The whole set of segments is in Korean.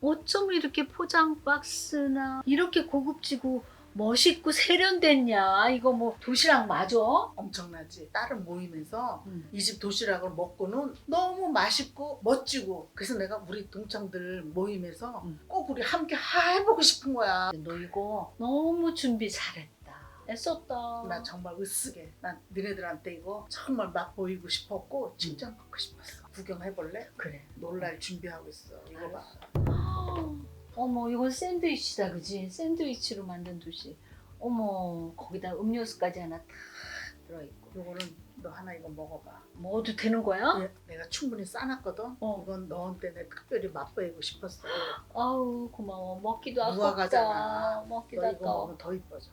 어쩜 이렇게 포장 박스나 이렇게 고급지고 멋있고 세련됐냐? 이거 뭐 도시락 맞아? 엄청나지. 다른 모임에서 음. 이 집 도시락을 먹고는 너무 맛있고 멋지고 그래서 내가 우리 동창들 모임에서 음. 꼭 우리 함께 해보고 싶은 거야. 너 이거 너무 준비 잘했다. 애썼다. 나 정말 으쓰게. 난 너네들한테 이거 정말 맛보이고 싶었고 칭찬받고 싶었어. 구경해볼래? 그래. 놀랄 준비하고 있어. 이거 봐. 어머 이건 샌드위치다 그지? 샌드위치로 만든 도시. 어머 거기다 음료수까지 하나 탁 들어있고. 이거는 너 하나 이거 먹어봐. 먹어도 되는 거야? 예, 내가 충분히 싸놨거든. 어. 이건 너한테 내가 특별히 맛보이고 싶었어. 아우 고마워. 먹기도 아깝다. 무화과잖아. 먹기도 너 이거 아까워. 먹으면 더 이뻐져.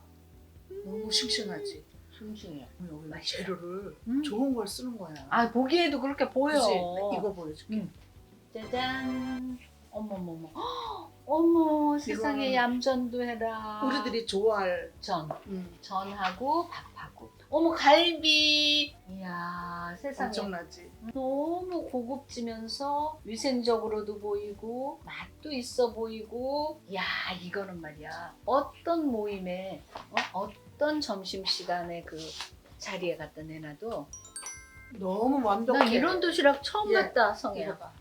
너무 싱싱하지. 싱싱해. 여기 맛있다. 재료를 음. 좋은 걸 쓰는 거야. 아 보기에도 그렇게 보여. 그치? 이거 보여줄게. 음. 짜잔. 어머머머. 헉, 어머 세상에 이거는 얌전도 해라. 우리들이 좋아할. 전 음, 전하고 밥하고. 어머 갈비. 이야 세상에 엄청나지. 너무 고급지면서 위생적으로도 보이고 맛도 있어 보이고. 야 이거는 말이야 어떤 모임에 어? 떤 점심 시간에 그 자리에 갖다 내놔도 너무 완벽해. 나 이런 도시락 처음 예, 봤다 이거 성이야. 봐.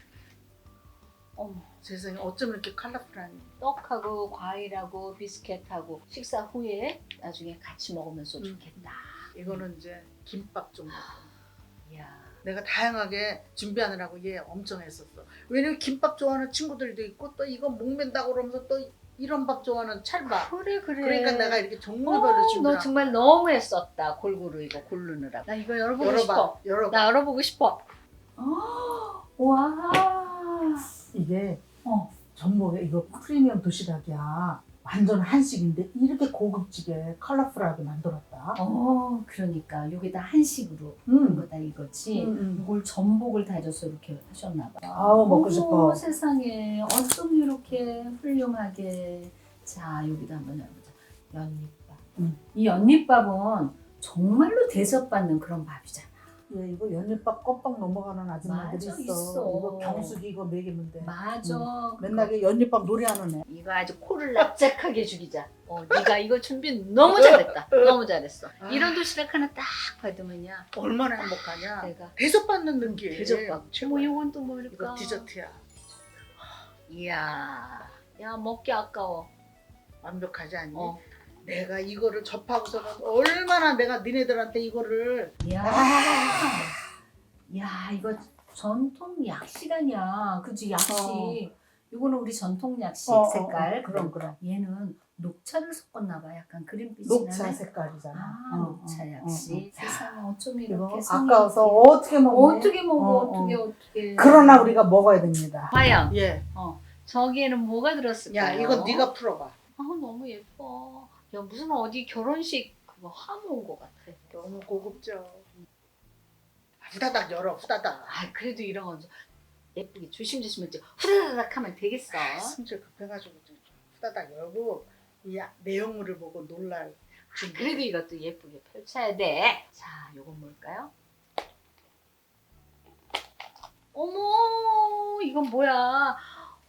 어머. 세상에 어쩜 이렇게 컬러풀하니. 떡하고 과일하고 비스켓하고 식사 후에 나중에 같이 먹으면서 음. 좋겠다. 이거는 이제 김밥 종류. 이야. 내가 다양하게 준비하느라고 얘 엄청 했었어. 왜냐면 김밥 좋아하는 친구들도 있고 또 이거 목맨다고 그러면서 또 이런 밥 좋아하는 찰밥. 그래 그래. 그러니까 내가 이렇게 종류별로 어, 준비를 너 정말 너무 애썼다 골고루 이거 고르느라. 나 이거 열어보고 열어봐. 싶어. 열어봐. 나 열어보고 싶어. 어, 와. 이게 어. 전복에 이거 프리미엄 도시락이야. 완전 한식인데 이렇게 고급지게 컬러풀하게 만들었다. 어 그러니까 여기다 한식으로 음. 이거다 이거지. 음, 음. 이걸 전복을 다져서 이렇게 하셨나 봐. 아우, 먹고 어머, 싶어. 세상에 어쩜 이렇게 훌륭하게. 자 여기다 한번 해보자. 연잎밥. 음. 이 연잎밥은 정말로 대접받는 그런 밥이잖아. 예, 이거 연잎밥 껌뻑 넘어가는 아줌마들이 맞아, 있어. 있어. 이거 경숙이 이거 먹이면 돼. 맞아. 맨날 그 연잎밥 놀이하는 애. 이거 아주 코를 납작하게 죽이자. 어, 네가 이거 준비 너무 잘했다. 너무 잘했어. 아. 이런 도시락 하나 딱 받으면야 얼마나 행복하냐. 내가 대접받는 느낌. 최고야. 뭐 이건 또 뭘까? 이거 디저트야. 이야, 야 먹기 아까워. 완벽하지 않니? 어. 내가 이거를 접하고서는 얼마나 내가 니네들한테 이거를 야, 아. 야 이거 전통 약식 아니야. 그지 약식. 이거는 우리 전통 약식 어, 어, 색깔. 어, 그럼 그럼. 얘는 녹차를 섞었나 봐. 약간 그린빛이 녹차. 색깔이잖아. 아, 어, 녹차 어, 약식. 어, 어. 세상에 어쩜 이거 이렇게 아까워서. 어떻게 먹니? 어떻게 먹어? 어, 어 떻게 어떻게? 그러나 우리가 먹어야 됩니다. 과연 예. 저기에는 뭐가 들었을까요? 야 이건 네가 풀어봐. 아 너무 예뻐. 야 무슨 어디 결혼식 그거 하모 온것 같아. 너무 고급져. 후다닥 열어 후다닥. 아 그래도 이런 건 좀 예쁘게 조심조심 이제 후다닥 하면 되겠어. 승질 급해가지고 좀 후다닥 열고 이 내용물을 보고 놀랄 준비. 그래도 이것도 예쁘게 펼쳐야 돼. 자, 요건 뭘까요? 어머, 이건 뭐야?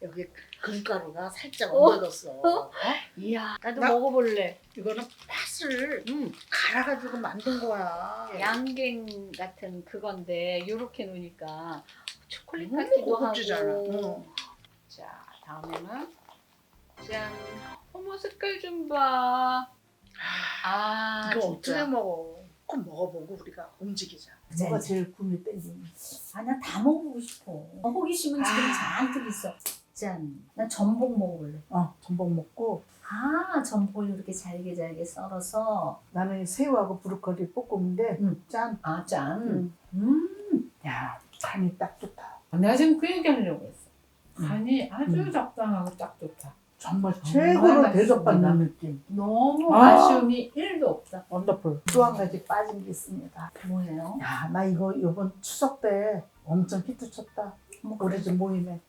여기 금가루가 살짝 어? 얹어졌어. 어? 이야, 나도 나- 먹어볼래. 이거는 팥을 음, 갈아가지고 만든 거야. 양갱 같은 그건데 요렇게 놓으니까 초콜릿 너무 같기도 고급지잖아. 하고. 자, 다음에는 짠. 어머 색깔 좀 봐. 아, 이거 진짜. 어떻게 먹어? 꼭 먹어보고 우리가 움직이자. 뭐가 제일 꿈이 땡기니? 아, 나 다 먹어보고 싶어. 호기심은 지금 아. 잔뜩 있어. 짠. 난 전복 먹어볼래. 어, 전복 먹고 아, 전복을 이렇게 잘게 잘게 썰어서. 나는 새우하고 브로콜리 볶음인데 음. 짠. 아, 짠. 음. 음. 야, 간이 딱 좋다. 내가 지금 그 얘기 하려고 했어. 음. 간이 아주 음. 적당하고 딱 좋다. 정말 최고로. 대접받는 느낌. 너무 아. 아쉬움이 1도 없다. 원더풀. 또 한 가지 빠진 게 있습니다. 뭐예요? 야, 나 이거 이번 추석 때 엄청 히트 쳤다. 뭐 우리 집 모임에.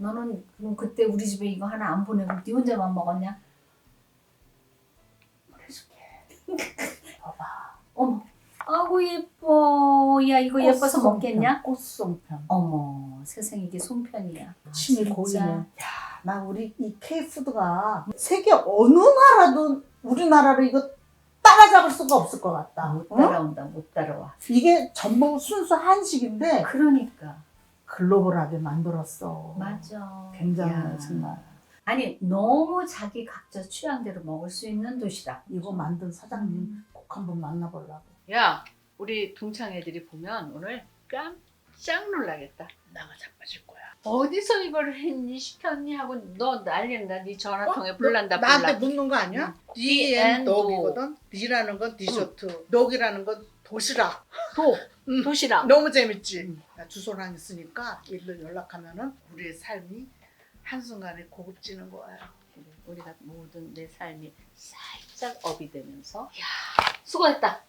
너는 그럼 그때 우리 집에 이거 하나 안 보내고 네 혼자만 먹었냐? 봐봐. 어머. 아구 예뻐. 야, 이거 예뻐서 꽃송편, 먹겠냐? 꽃송편. 어머, 세상에 이게 송편이야. 아, 침이 진짜. 고이네. 야, 나 우리 이 K푸드가 세계 어느 나라도 우리나라를 이거 따라잡을 수가 없을 것 같다. 못 응? 따라온다, 못 따라와. 이게 전부 순수 한식인데 그러니까 글로벌하게 만들었어. 맞아. 굉장히 야. 정말. 아니 너무 자기 각자 취향대로 먹을 수 있는 도시락. 이거 만든 사장님 꼭 한번 만나보려고. 야, 우리 동창 애들이 보면 오늘 깜짝 놀라겠다. 나가 자빠질 거야. 어디서 이걸 했니 시켰니 하고 너 난리난다. 네 전화 통해 불난다 너 나한테. 묻는 거 아니야? 응. D and and 녹이거든. D라는 건 디저트, 녹이라는 건 도시락. 도 응. 도시락. 너무 재밌지. 응. 나 주소랑 있으니까 일로 연락하면은 우리의 삶이 한순간에 고급지는 거야. 우리가 모든 내 삶이 살짝 업이 되면서 야 수고했다.